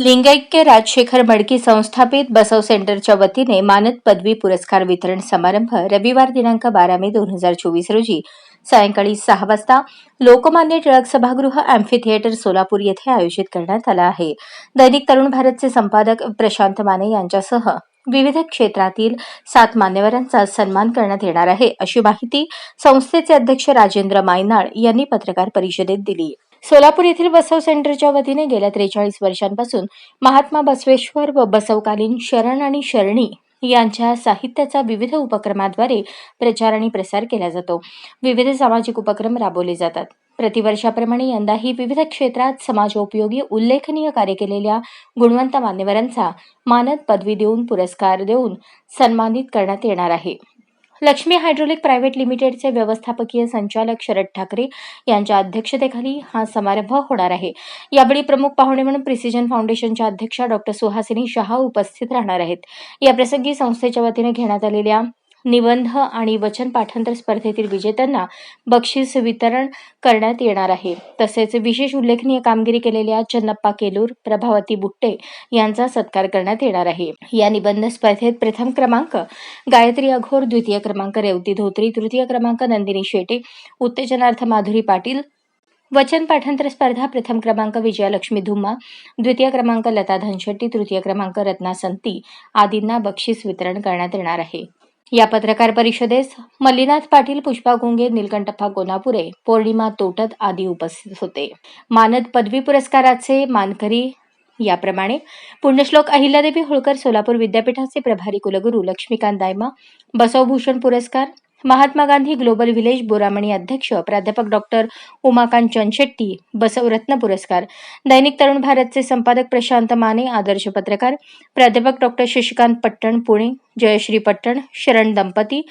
लिंगैक्य राजशेखर मडकी संस्थापित बसव सेंटरच्या वतीने मानद पदवी पुरस्कार वितरण समारंभ रविवार दिनांक बारा मे दोन हजार चोवीस रोजी सायंकाळी सहा वाजता लोकमान्य टिळक सभागृह अँफी थिएटर सोलापूर येथे आयोजित करण्यात आला आहे. दैनिक तरुण भारतचे संपादक प्रशांत माने यांच्यासह विविध क्षेत्रातील सात मान्यवरांचा सन्मान करण्यात येणार आहे. अशी माहिती संस्थेचे अध्यक्ष राजेंद्र मायनाळ यांनी पत्रकार परिषदेत दिली. सोलापूर येथील बसव सेंटरच्या वतीने गेल्या त्रेचाळीस वर्षांपासून महात्मा बसवेश्वर व बसवकालीन शरण आणि शरणी यांच्या साहित्याचा विविध उपक्रमाद्वारे प्रचार आणि प्रसार केला जातो. विविध सामाजिक उपक्रम राबवले जातात. प्रतिवर्षाप्रमाणे यंदाही विविध क्षेत्रात समाजोपयोगी उल्लेखनीय कार्य केलेल्या गुणवंत मान्यवरांचा मानद पदवी देऊन पुरस्कार देऊन सन्मानित करण्यात येणार आहे. लक्ष्मी हायड्रोलिक प्रायव्हेट लिमिटेडचे व्यवस्थापकीय संचालक शरद ठाकरे यांच्या अध्यक्षतेखाली हा समारंभ होणार आहे. यावेळी प्रमुख पाहुणे म्हणून प्रिसिजन फाउंडेशनच्या अध्यक्षा डॉक्टर सुहासिनी शहा उपस्थित राहणार आहेत. याप्रसंगी संस्थेच्या वतीने घेण्यात आलेल्या निबंध आणि वचन पाठांतर स्पर्धेतील विजेत्यांना बक्षीस वितरण करण्यात येणार आहे. तसेच विशेष उल्लेखनीय कामगिरी केलेल्या चन्नप्पा केलूर प्रभावती बुट्टे यांचा सत्कार करण्यात येणार आहे. या निबंध स्पर्धेत प्रथम क्रमांक गायत्री अघोर द्वितीय क्रमांक रेवती धोत्री तृतीय क्रमांक नंदिनी शेटे उत्तेजनार्थ माधुरी पाटील वचन पाठांतर स्पर्धा प्रथम क्रमांक विजयालक्ष्मी धुम्मा द्वितीय क्रमांक लता धनशेट्टी तृतीय क्रमांक रत्ना संती आदींना बक्षीस वितरण करण्यात येणार आहे. या पत्रकार परिषदेस मल्लीनाथ पाटील पुष्पा गुंगे निलकंठप्पा गोनापुरे पौर्णिमा तोटत आदी उपस्थित होते. मानद पदवी पुरस्काराचे मानकरी याप्रमाणे पुण्यश्लोक अहिल्यादेवी होळकर सोलापूर विद्यापीठाचे प्रभारी कुलगुरू लक्ष्मीकांत दायमा बसवभूषण पुरस्कार महात्मा गांधी ग्लोबल विलेज बोरामणी अध्यक्ष प्राध्यापक डॉक्टर उमाकांत चनशेट्टी बसवरत्न पुरस्कार. दैनिक तरुण भारतचे संपादक प्रशांत माने आदर्श पत्रकार. प्राध्यापक डॉक्टर शशिकांत पट्टण पुणे. जयश्री पट्टण शरण दंपती.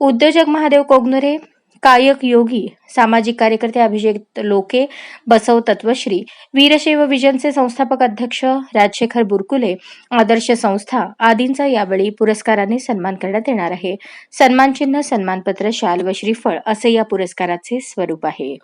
उद्योजक महादेव कोगनुरे कायक योगी सामाजिक कार्यकर्ते अभिषेक लोके बसव तत्वश्री वीरशैव विजनचे संस्थापक अध्यक्ष राजशेखर बुरकुले आदर्श संस्था आदींचा यावेळी पुरस्काराने सन्मान करण्यात येणार आहे. सन्मानचिन्ह सन्मानपत्र शाल व श्रीफळ असे या पुरस्काराचे स्वरूप आहे.